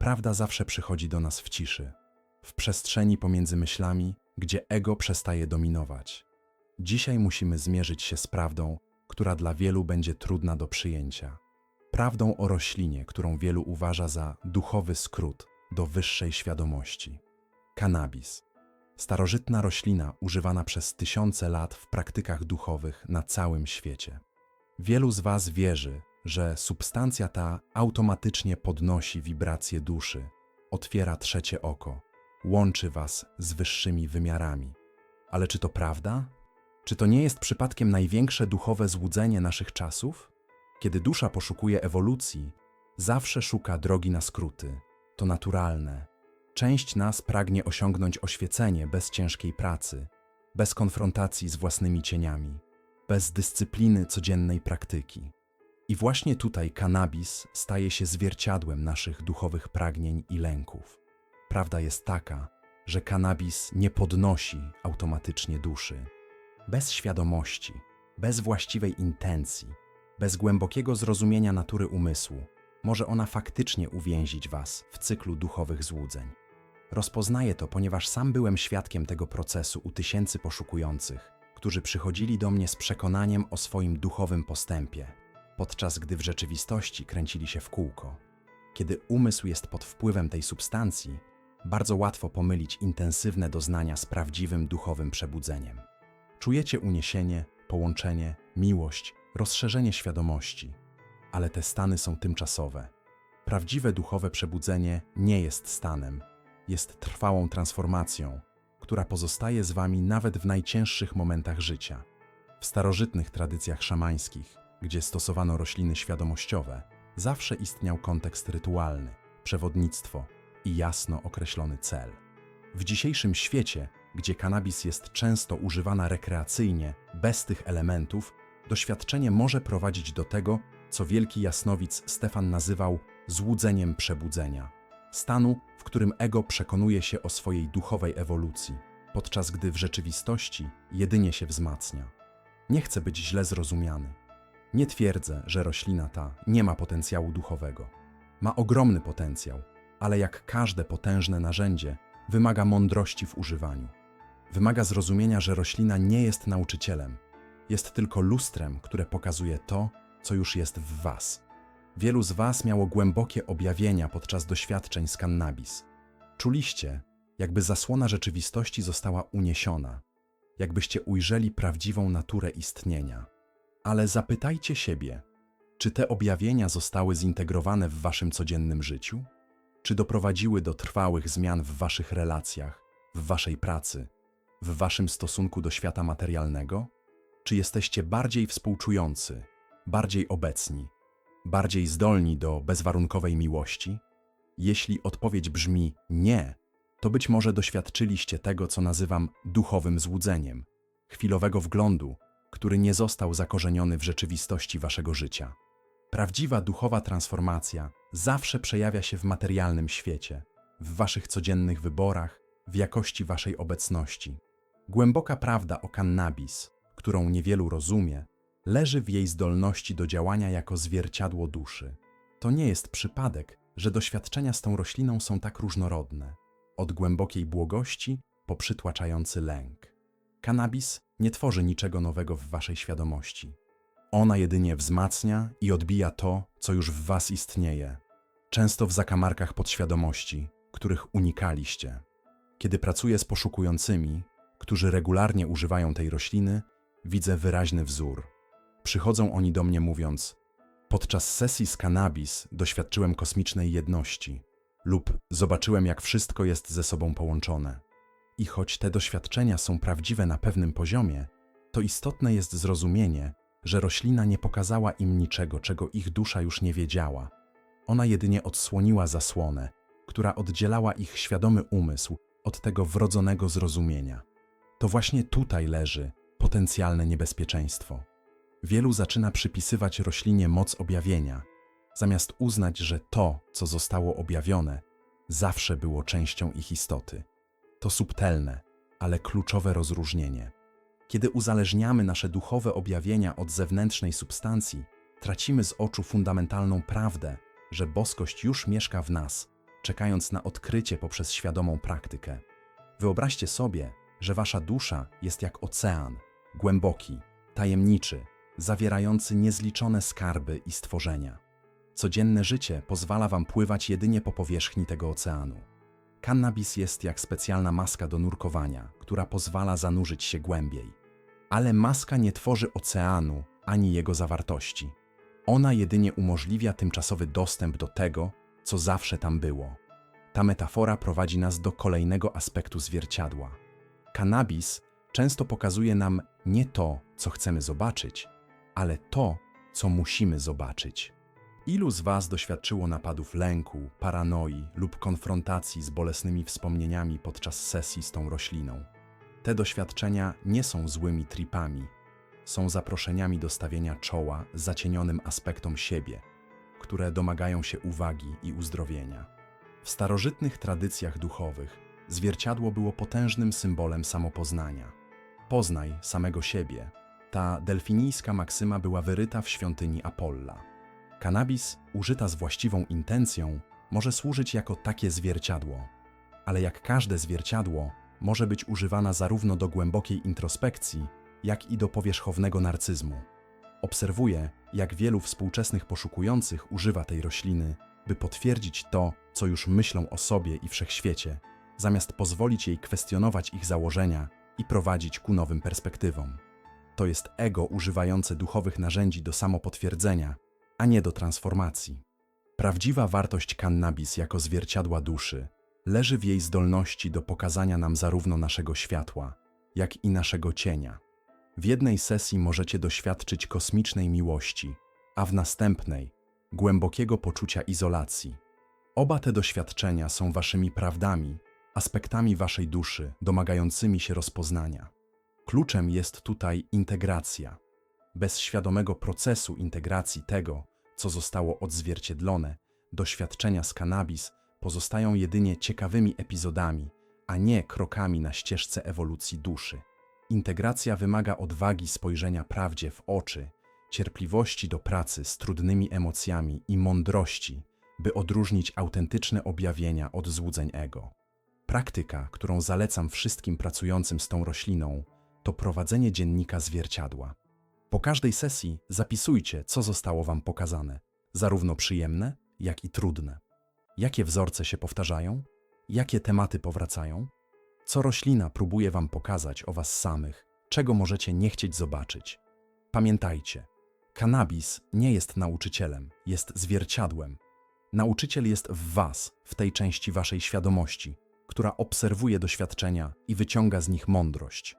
Prawda zawsze przychodzi do nas w ciszy, w przestrzeni pomiędzy myślami, gdzie ego przestaje dominować. Dzisiaj musimy zmierzyć się z prawdą, która dla wielu będzie trudna do przyjęcia. Prawdą o roślinie, którą wielu uważa za duchowy skrót do wyższej świadomości. Kanabis. Starożytna roślina używana przez tysiące lat w praktykach duchowych na całym świecie. Wielu z Was wierzy, że substancja ta automatycznie podnosi wibracje duszy, otwiera trzecie oko, łączy Was z wyższymi wymiarami. Ale czy to prawda? Czy to nie jest przypadkiem największe duchowe złudzenie naszych czasów? Kiedy dusza poszukuje ewolucji, zawsze szuka drogi na skróty. To naturalne. Część nas pragnie osiągnąć oświecenie bez ciężkiej pracy, bez konfrontacji z własnymi cieniami, bez dyscypliny codziennej praktyki. I właśnie tutaj kanabis staje się zwierciadłem naszych duchowych pragnień i lęków. Prawda jest taka, że kanabis nie podnosi automatycznie duszy. Bez świadomości, bez właściwej intencji, bez głębokiego zrozumienia natury umysłu, może ona faktycznie uwięzić Was w cyklu duchowych złudzeń. Rozpoznaję to, ponieważ sam byłem świadkiem tego procesu u tysięcy poszukujących, którzy przychodzili do mnie z przekonaniem o swoim duchowym postępie, podczas gdy w rzeczywistości kręcili się w kółko. Kiedy umysł jest pod wpływem tej substancji, bardzo łatwo pomylić intensywne doznania z prawdziwym duchowym przebudzeniem. Czujecie uniesienie, połączenie, miłość, rozszerzenie świadomości, ale te stany są tymczasowe. Prawdziwe duchowe przebudzenie nie jest stanem, jest trwałą transformacją, która pozostaje z wami nawet w najcięższych momentach życia. W starożytnych tradycjach szamańskich, gdzie stosowano rośliny świadomościowe, zawsze istniał kontekst rytualny, przewodnictwo i jasno określony cel. W dzisiejszym świecie, gdzie kanabis jest często używana rekreacyjnie, bez tych elementów, doświadczenie może prowadzić do tego, co wielki jasnowic Stefan nazywał złudzeniem przebudzenia. Stanu, w którym ego przekonuje się o swojej duchowej ewolucji, podczas gdy w rzeczywistości jedynie się wzmacnia. Nie chcę być źle zrozumiany. Nie twierdzę, że roślina ta nie ma potencjału duchowego. Ma ogromny potencjał, ale jak każde potężne narzędzie, wymaga mądrości w używaniu. Wymaga zrozumienia, że roślina nie jest nauczycielem, jest tylko lustrem, które pokazuje to, co już jest w Was. Wielu z Was miało głębokie objawienia podczas doświadczeń z kannabis. Czuliście, jakby zasłona rzeczywistości została uniesiona, jakbyście ujrzeli prawdziwą naturę istnienia. Ale zapytajcie siebie, czy te objawienia zostały zintegrowane w Waszym codziennym życiu? Czy doprowadziły do trwałych zmian w Waszych relacjach, w Waszej pracy, w Waszym stosunku do świata materialnego? Czy jesteście bardziej współczujący, bardziej obecni, bardziej zdolni do bezwarunkowej miłości? Jeśli odpowiedź brzmi nie, to być może doświadczyliście tego, co nazywam duchowym złudzeniem, chwilowego wglądu, który nie został zakorzeniony w rzeczywistości waszego życia. Prawdziwa duchowa transformacja zawsze przejawia się w materialnym świecie, w waszych codziennych wyborach, w jakości waszej obecności. Głęboka prawda o kannabis, którą niewielu rozumie, leży w jej zdolności do działania jako zwierciadło duszy. To nie jest przypadek, że doświadczenia z tą rośliną są tak różnorodne, od głębokiej błogości po przytłaczający lęk. Kanabis nie tworzy niczego nowego w waszej świadomości. Ona jedynie wzmacnia i odbija to, co już w was istnieje, często w zakamarkach podświadomości, których unikaliście. Kiedy pracuję z poszukującymi, którzy regularnie używają tej rośliny, widzę wyraźny wzór. Przychodzą oni do mnie mówiąc: Podczas sesji z kanabis doświadczyłem kosmicznej jedności, lub zobaczyłem, jak wszystko jest ze sobą połączone. I choć te doświadczenia są prawdziwe na pewnym poziomie, to istotne jest zrozumienie, że roślina nie pokazała im niczego, czego ich dusza już nie wiedziała. Ona jedynie odsłoniła zasłonę, która oddzielała ich świadomy umysł od tego wrodzonego zrozumienia. To właśnie tutaj leży potencjalne niebezpieczeństwo. Wielu zaczyna przypisywać roślinie moc objawienia, zamiast uznać, że to, co zostało objawione, zawsze było częścią ich istoty. To subtelne, ale kluczowe rozróżnienie. Kiedy uzależniamy nasze duchowe objawienia od zewnętrznej substancji, tracimy z oczu fundamentalną prawdę, że boskość już mieszka w nas, czekając na odkrycie poprzez świadomą praktykę. Wyobraźcie sobie, że wasza dusza jest jak ocean, głęboki, tajemniczy, zawierający niezliczone skarby i stworzenia. Codzienne życie pozwala wam pływać jedynie po powierzchni tego oceanu. Kannabis jest jak specjalna maska do nurkowania, która pozwala zanurzyć się głębiej. Ale maska nie tworzy oceanu ani jego zawartości. Ona jedynie umożliwia tymczasowy dostęp do tego, co zawsze tam było. Ta metafora prowadzi nas do kolejnego aspektu zwierciadła. Kannabis często pokazuje nam nie to, co chcemy zobaczyć, ale to, co musimy zobaczyć. Ilu z Was doświadczyło napadów lęku, paranoi lub konfrontacji z bolesnymi wspomnieniami podczas sesji z tą rośliną? Te doświadczenia nie są złymi tripami, są zaproszeniami do stawienia czoła zacienionym aspektom siebie, które domagają się uwagi i uzdrowienia. W starożytnych tradycjach duchowych zwierciadło było potężnym symbolem samopoznania. Poznaj samego siebie. Ta delfinijska maksyma była wyryta w świątyni Apolla. Kanabis, użyta z właściwą intencją, może służyć jako takie zwierciadło. Ale jak każde zwierciadło, może być używana zarówno do głębokiej introspekcji, jak i do powierzchownego narcyzmu. Obserwuję, jak wielu współczesnych poszukujących używa tej rośliny, by potwierdzić to, co już myślą o sobie i wszechświecie, zamiast pozwolić jej kwestionować ich założenia i prowadzić ku nowym perspektywom. To jest ego używające duchowych narzędzi do samopotwierdzenia, a nie do transformacji. Prawdziwa wartość kannabis jako zwierciadła duszy leży w jej zdolności do pokazania nam zarówno naszego światła, jak i naszego cienia. W jednej sesji możecie doświadczyć kosmicznej miłości, a w następnej głębokiego poczucia izolacji. Oba te doświadczenia są waszymi prawdami, aspektami waszej duszy, domagającymi się rozpoznania. Kluczem jest tutaj integracja. Bez świadomego procesu integracji tego, co zostało odzwierciedlone, doświadczenia z kanabis pozostają jedynie ciekawymi epizodami, a nie krokami na ścieżce ewolucji duszy. Integracja wymaga odwagi spojrzenia prawdzie w oczy, cierpliwości do pracy z trudnymi emocjami i mądrości, by odróżnić autentyczne objawienia od złudzeń ego. Praktyka, którą zalecam wszystkim pracującym z tą rośliną, to prowadzenie dziennika zwierciadła. Po każdej sesji zapisujcie, co zostało Wam pokazane, zarówno przyjemne, jak i trudne. Jakie wzorce się powtarzają? Jakie tematy powracają? Co roślina próbuje Wam pokazać o Was samych, czego możecie nie chcieć zobaczyć? Pamiętajcie, Kanabis nie jest nauczycielem, jest zwierciadłem. Nauczyciel jest w Was, w tej części Waszej świadomości, która obserwuje doświadczenia i wyciąga z nich mądrość.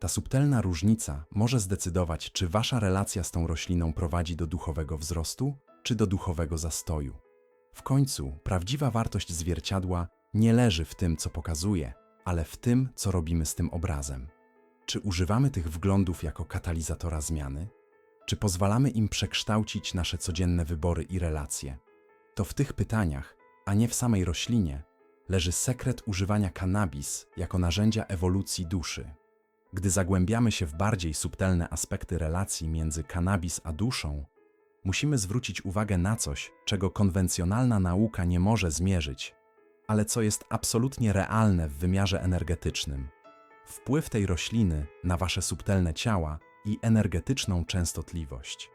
Ta subtelna różnica może zdecydować, czy Wasza relacja z tą rośliną prowadzi do duchowego wzrostu, czy do duchowego zastoju. W końcu prawdziwa wartość zwierciadła nie leży w tym, co pokazuje, ale w tym, co robimy z tym obrazem. Czy używamy tych wglądów jako katalizatora zmiany? Czy pozwalamy im przekształcić nasze codzienne wybory i relacje? To w tych pytaniach, a nie w samej roślinie, leży sekret używania kanabis jako narzędzia ewolucji duszy. Gdy zagłębiamy się w bardziej subtelne aspekty relacji między kanabis a duszą, musimy zwrócić uwagę na coś, czego konwencjonalna nauka nie może zmierzyć, ale co jest absolutnie realne w wymiarze energetycznym. Wpływ tej rośliny na wasze subtelne ciała i energetyczną częstotliwość.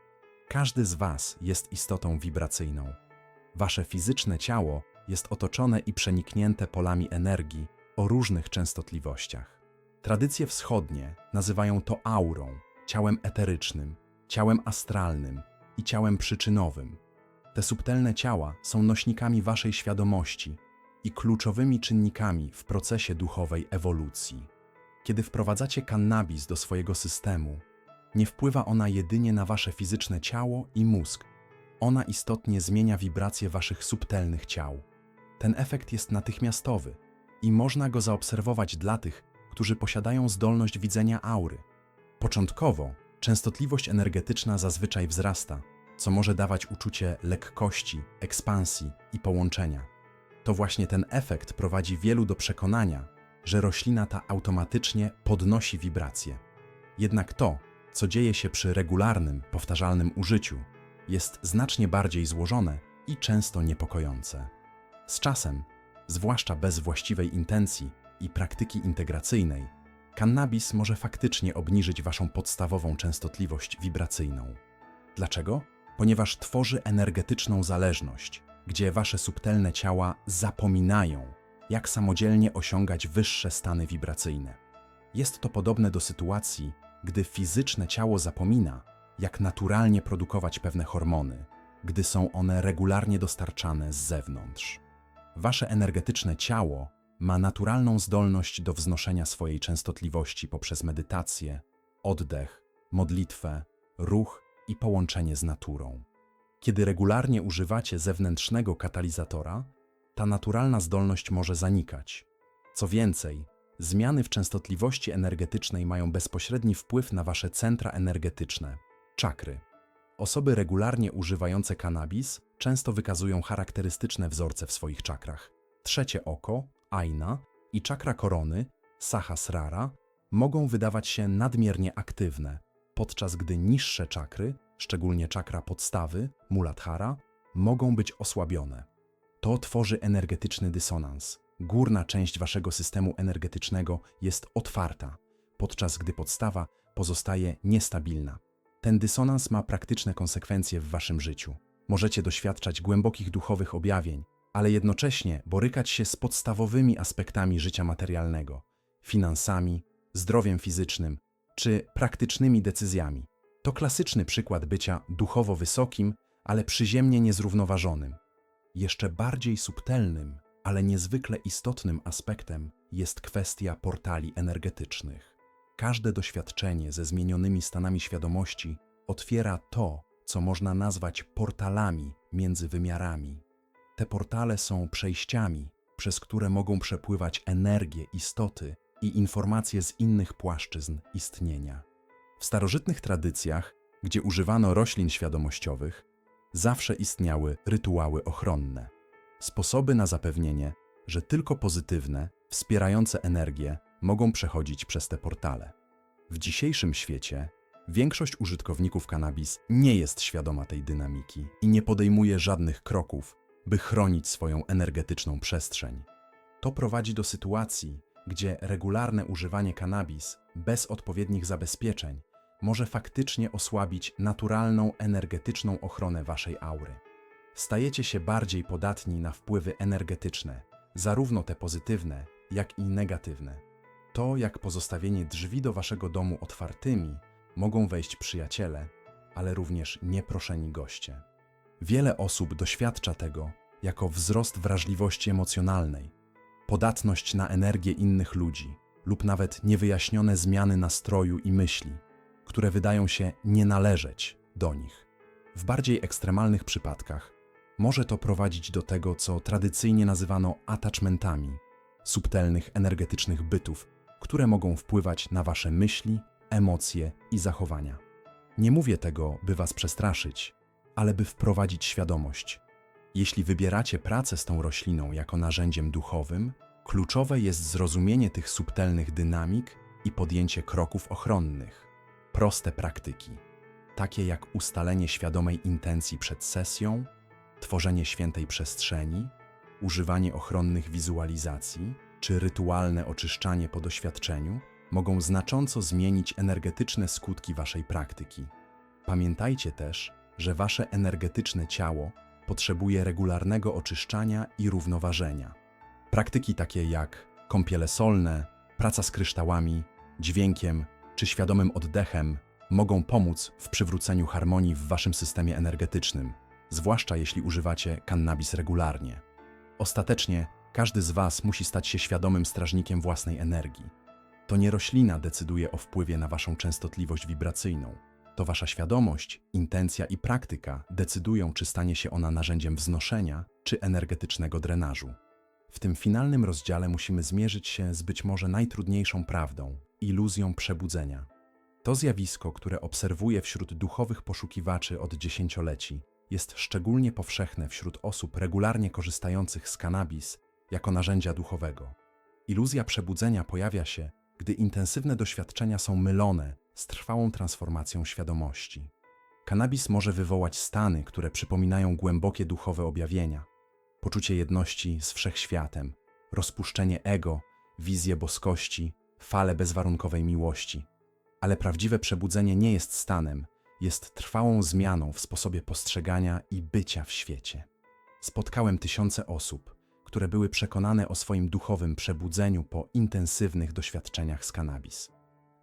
Każdy z Was jest istotą wibracyjną. Wasze fizyczne ciało jest otoczone i przeniknięte polami energii o różnych częstotliwościach. Tradycje wschodnie nazywają to aurą, ciałem eterycznym, ciałem astralnym i ciałem przyczynowym. Te subtelne ciała są nośnikami Waszej świadomości i kluczowymi czynnikami w procesie duchowej ewolucji. Kiedy wprowadzacie kannabis do swojego systemu, nie wpływa ona jedynie na wasze fizyczne ciało i mózg. Ona istotnie zmienia wibracje waszych subtelnych ciał. Ten efekt jest natychmiastowy i można go zaobserwować dla tych, którzy posiadają zdolność widzenia aury. Początkowo częstotliwość energetyczna zazwyczaj wzrasta, co może dawać uczucie lekkości, ekspansji i połączenia. To właśnie ten efekt prowadzi wielu do przekonania, że roślina ta automatycznie podnosi wibracje. Jednak to, co dzieje się przy regularnym, powtarzalnym użyciu, jest znacznie bardziej złożone i często niepokojące. Z czasem, zwłaszcza bez właściwej intencji i praktyki integracyjnej, kannabis może faktycznie obniżyć waszą podstawową częstotliwość wibracyjną. Dlaczego? Ponieważ tworzy energetyczną zależność, gdzie wasze subtelne ciała zapominają, jak samodzielnie osiągać wyższe stany wibracyjne. Jest to podobne do sytuacji, gdy fizyczne ciało zapomina, jak naturalnie produkować pewne hormony, gdy są one regularnie dostarczane z zewnątrz. Wasze energetyczne ciało ma naturalną zdolność do wznoszenia swojej częstotliwości poprzez medytację, oddech, modlitwę, ruch i połączenie z naturą. Kiedy regularnie używacie zewnętrznego katalizatora, ta naturalna zdolność może zanikać. Co więcej, zmiany w częstotliwości energetycznej mają bezpośredni wpływ na wasze centra energetyczne czakry. Osoby regularnie używające kanabis często wykazują charakterystyczne wzorce w swoich czakrach. Trzecie oko, aina i czakra korony, sahasrara, mogą wydawać się nadmiernie aktywne, podczas gdy niższe czakry, szczególnie czakra podstawy, muladhara, mogą być osłabione. To tworzy energetyczny dysonans. Górna część waszego systemu energetycznego jest otwarta, podczas gdy podstawa pozostaje niestabilna. Ten dysonans ma praktyczne konsekwencje w waszym życiu. Możecie doświadczać głębokich duchowych objawień, ale jednocześnie borykać się z podstawowymi aspektami życia materialnego finansami, zdrowiem fizycznym czy praktycznymi decyzjami. To klasyczny przykład bycia duchowo wysokim, ale przyziemnie niezrównoważonym. Jeszcze bardziej subtelnym, ale niezwykle istotnym aspektem jest kwestia portali energetycznych. Każde doświadczenie ze zmienionymi stanami świadomości otwiera to, co można nazwać portalami między wymiarami. Te portale są przejściami, przez które mogą przepływać energie istoty i informacje z innych płaszczyzn istnienia. W starożytnych tradycjach, gdzie używano roślin świadomościowych, zawsze istniały rytuały ochronne, sposoby na zapewnienie, że tylko pozytywne, wspierające energie mogą przechodzić przez te portale. W dzisiejszym świecie większość użytkowników kanabis nie jest świadoma tej dynamiki i nie podejmuje żadnych kroków, by chronić swoją energetyczną przestrzeń. To prowadzi do sytuacji, gdzie regularne używanie kanabis bez odpowiednich zabezpieczeń może faktycznie osłabić naturalną energetyczną ochronę waszej aury. Stajecie się bardziej podatni na wpływy energetyczne, zarówno te pozytywne, jak i negatywne. To, jak pozostawienie drzwi do waszego domu otwartymi, mogą wejść przyjaciele, ale również nieproszeni goście. Wiele osób doświadcza tego jako wzrost wrażliwości emocjonalnej, podatność na energię innych ludzi lub nawet niewyjaśnione zmiany nastroju i myśli, które wydają się nie należeć do nich. W bardziej ekstremalnych przypadkach może to prowadzić do tego, co tradycyjnie nazywano attachmentami, subtelnych energetycznych bytów, które mogą wpływać na wasze myśli, emocje i zachowania. Nie mówię tego, by was przestraszyć, ale by wprowadzić świadomość. Jeśli wybieracie pracę z tą rośliną jako narzędziem duchowym, kluczowe jest zrozumienie tych subtelnych dynamik i podjęcie kroków ochronnych. Proste praktyki, takie jak ustalenie świadomej intencji przed sesją, tworzenie świętej przestrzeni, używanie ochronnych wizualizacji czy rytualne oczyszczanie po doświadczeniu mogą znacząco zmienić energetyczne skutki waszej praktyki. Pamiętajcie też, że wasze energetyczne ciało potrzebuje regularnego oczyszczania i równoważenia. Praktyki takie jak kąpiele solne, praca z kryształami, dźwiękiem czy świadomym oddechem mogą pomóc w przywróceniu harmonii w waszym systemie energetycznym, zwłaszcza jeśli używacie kannabis regularnie. Ostatecznie każdy z was musi stać się świadomym strażnikiem własnej energii. To nie roślina decyduje o wpływie na waszą częstotliwość wibracyjną. To wasza świadomość, intencja i praktyka decydują, czy stanie się ona narzędziem wznoszenia czy energetycznego drenażu. W tym finalnym rozdziale musimy zmierzyć się z być może najtrudniejszą prawdą iluzją przebudzenia. To zjawisko, które obserwuję wśród duchowych poszukiwaczy od dziesięcioleci, jest szczególnie powszechne wśród osób regularnie korzystających z kanabis jako narzędzia duchowego. Iluzja przebudzenia pojawia się, gdy intensywne doświadczenia są mylone z trwałą transformacją świadomości. Kanabis może wywołać stany, które przypominają głębokie duchowe objawienia, poczucie jedności z wszechświatem, rozpuszczenie ego, wizję boskości, falę bezwarunkowej miłości. Ale prawdziwe przebudzenie nie jest stanem, jest trwałą zmianą w sposobie postrzegania i bycia w świecie. Spotkałem tysiące osób, które były przekonane o swoim duchowym przebudzeniu po intensywnych doświadczeniach z cannabis.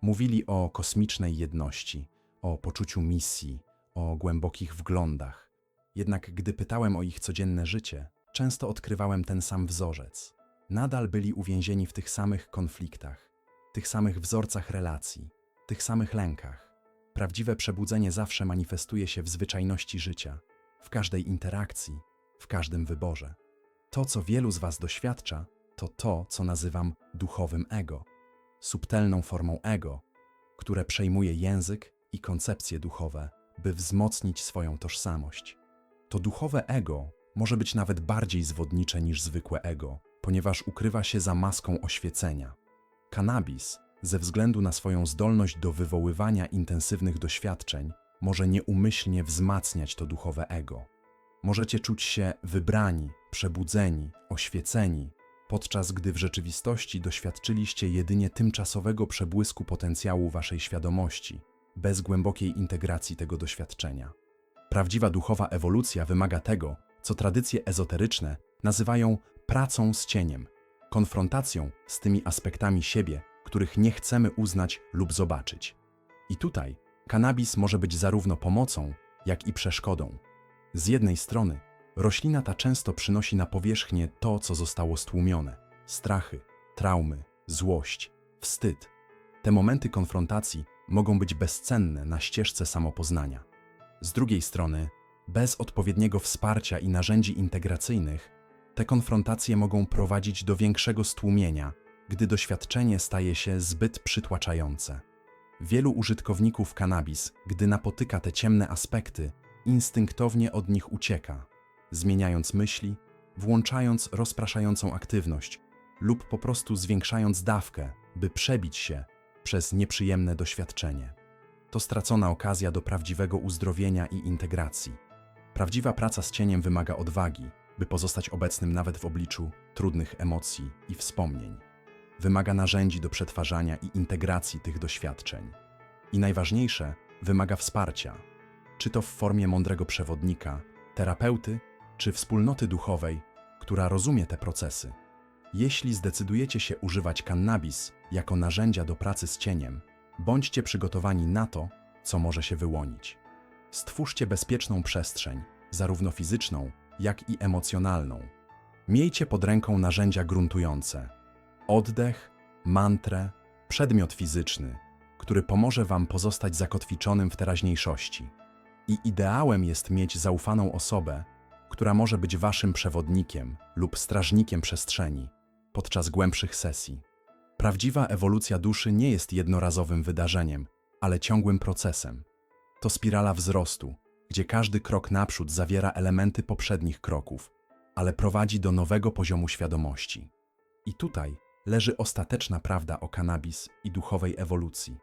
Mówili o kosmicznej jedności, o poczuciu misji, o głębokich wglądach. Jednak gdy pytałem o ich codzienne życie, często odkrywałem ten sam wzorzec. Nadal byli uwięzieni w tych samych konfliktach, tych samych wzorcach relacji, tych samych lękach. Prawdziwe przebudzenie zawsze manifestuje się w zwyczajności życia, w każdej interakcji, w każdym wyborze. To, co wielu z Was doświadcza, to to, co nazywam duchowym ego, subtelną formą ego, które przejmuje język i koncepcje duchowe, by wzmocnić swoją tożsamość. To duchowe ego może być nawet bardziej zwodnicze niż zwykłe ego, ponieważ ukrywa się za maską oświecenia. Cannabis, ze względu na swoją zdolność do wywoływania intensywnych doświadczeń, może nieumyślnie wzmacniać to duchowe ego. Możecie czuć się wybrani, przebudzeni, oświeceni, podczas gdy w rzeczywistości doświadczyliście jedynie tymczasowego przebłysku potencjału waszej świadomości, bez głębokiej integracji tego doświadczenia. Prawdziwa duchowa ewolucja wymaga tego, co tradycje ezoteryczne nazywają pracą z cieniem, konfrontacją z tymi aspektami siebie, których nie chcemy uznać lub zobaczyć. I tutaj kanabis może być zarówno pomocą, jak i przeszkodą. Z jednej strony, roślina ta często przynosi na powierzchnię to, co zostało stłumione strachy, traumy, złość, wstyd. Te momenty konfrontacji mogą być bezcenne na ścieżce samopoznania. Z drugiej strony, bez odpowiedniego wsparcia i narzędzi integracyjnych, te konfrontacje mogą prowadzić do większego stłumienia, gdy doświadczenie staje się zbyt przytłaczające. Wielu użytkowników kanabis, gdy napotyka te ciemne aspekty, instynktownie od nich ucieka, zmieniając myśli, włączając rozpraszającą aktywność lub po prostu zwiększając dawkę, by przebić się przez nieprzyjemne doświadczenie. To stracona okazja do prawdziwego uzdrowienia i integracji. Prawdziwa praca z cieniem wymaga odwagi, by pozostać obecnym nawet w obliczu trudnych emocji i wspomnień. Wymaga narzędzi do przetwarzania i integracji tych doświadczeń. I najważniejsze, wymaga wsparcia, czy to w formie mądrego przewodnika, terapeuty, czy wspólnoty duchowej, która rozumie te procesy. Jeśli zdecydujecie się używać kannabis jako narzędzia do pracy z cieniem, bądźcie przygotowani na to, co może się wyłonić. Stwórzcie bezpieczną przestrzeń, zarówno fizyczną, jak i emocjonalną. Miejcie pod ręką narzędzia gruntujące: oddech, mantrę, przedmiot fizyczny, który pomoże Wam pozostać zakotwiczonym w teraźniejszości. I ideałem jest mieć zaufaną osobę, która może być Waszym przewodnikiem lub strażnikiem przestrzeni podczas głębszych sesji. Prawdziwa ewolucja duszy nie jest jednorazowym wydarzeniem, ale ciągłym procesem. To spirala wzrostu, gdzie każdy krok naprzód zawiera elementy poprzednich kroków, ale prowadzi do nowego poziomu świadomości. I tutaj leży ostateczna prawda o kanabis i duchowej ewolucji.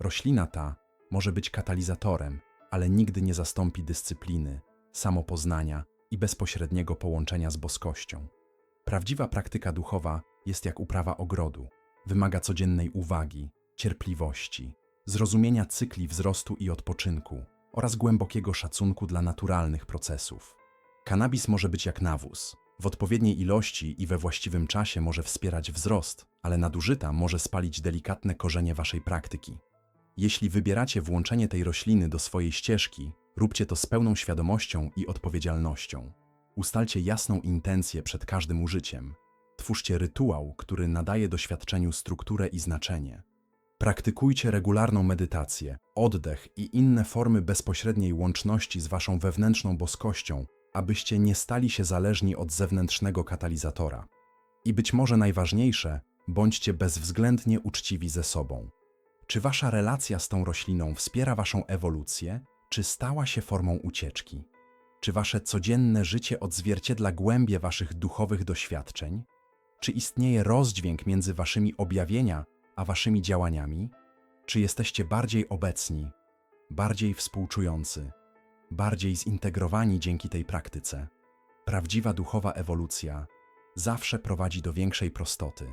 Roślina ta może być katalizatorem, ale nigdy nie zastąpi dyscypliny, samopoznania i bezpośredniego połączenia z boskością. Prawdziwa praktyka duchowa jest jak uprawa ogrodu. Wymaga codziennej uwagi, cierpliwości, zrozumienia cykli wzrostu i odpoczynku oraz głębokiego szacunku dla naturalnych procesów. Kanabis może być jak nawóz. W odpowiedniej ilości i we właściwym czasie może wspierać wzrost, ale nadużyta może spalić delikatne korzenie waszej praktyki. Jeśli wybieracie włączenie tej rośliny do swojej ścieżki, róbcie to z pełną świadomością i odpowiedzialnością. Ustalcie jasną intencję przed każdym użyciem. Twórzcie rytuał, który nadaje doświadczeniu strukturę i znaczenie. Praktykujcie regularną medytację, oddech i inne formy bezpośredniej łączności z waszą wewnętrzną boskością, abyście nie stali się zależni od zewnętrznego katalizatora. I być może najważniejsze, bądźcie bezwzględnie uczciwi ze sobą. Czy wasza relacja z tą rośliną wspiera waszą ewolucję, czy stała się formą ucieczki? Czy wasze codzienne życie odzwierciedla głębie waszych duchowych doświadczeń? Czy istnieje rozdźwięk między waszymi objawienia a waszymi działaniami? Czy jesteście bardziej obecni, bardziej współczujący, bardziej zintegrowani dzięki tej praktyce? Prawdziwa duchowa ewolucja zawsze prowadzi do większej prostoty,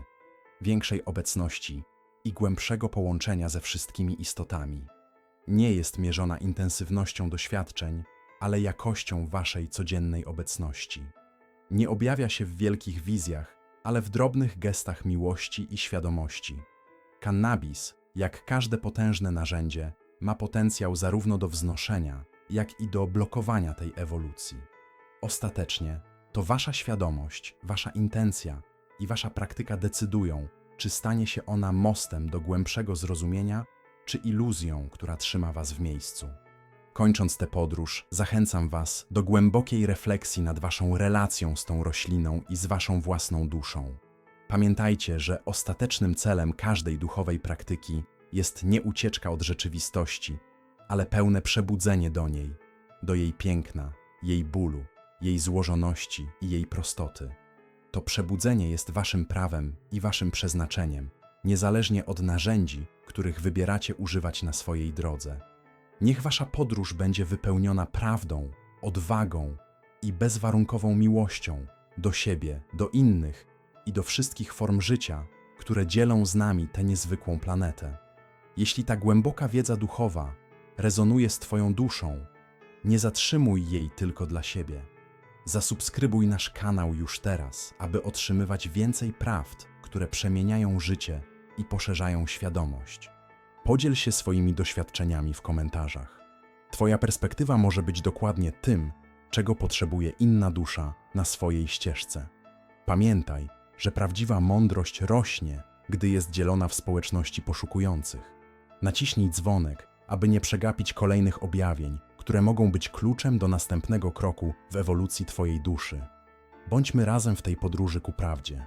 większej obecności i głębszego połączenia ze wszystkimi istotami. Nie jest mierzona intensywnością doświadczeń, ale jakością waszej codziennej obecności. Nie objawia się w wielkich wizjach, ale w drobnych gestach miłości i świadomości. Kannabis, jak każde potężne narzędzie, ma potencjał zarówno do wznoszenia, jak i do blokowania tej ewolucji. Ostatecznie to wasza świadomość, wasza intencja i wasza praktyka decydują, czy stanie się ona mostem do głębszego zrozumienia, czy iluzją, która trzyma was w miejscu. Kończąc tę podróż, zachęcam was do głębokiej refleksji nad waszą relacją z tą rośliną i z waszą własną duszą. Pamiętajcie, że ostatecznym celem każdej duchowej praktyki jest nie ucieczka od rzeczywistości, ale pełne przebudzenie do niej, do jej piękna, jej bólu, jej złożoności i jej prostoty. To przebudzenie jest waszym prawem i waszym przeznaczeniem, niezależnie od narzędzi, których wybieracie używać na swojej drodze. Niech wasza podróż będzie wypełniona prawdą, odwagą i bezwarunkową miłością do siebie, do innych i do wszystkich form życia, które dzielą z nami tę niezwykłą planetę. Jeśli ta głęboka wiedza duchowa rezonuje z Twoją duszą, nie zatrzymuj jej tylko dla siebie. Zasubskrybuj nasz kanał już teraz, aby otrzymywać więcej prawd, które przemieniają życie i poszerzają świadomość. Podziel się swoimi doświadczeniami w komentarzach. Twoja perspektywa może być dokładnie tym, czego potrzebuje inna dusza na swojej ścieżce. Pamiętaj, że prawdziwa mądrość rośnie, gdy jest dzielona w społeczności poszukujących. Naciśnij dzwonek, aby nie przegapić kolejnych objawień, które mogą być kluczem do następnego kroku w ewolucji Twojej duszy. Bądźmy razem w tej podróży ku prawdzie.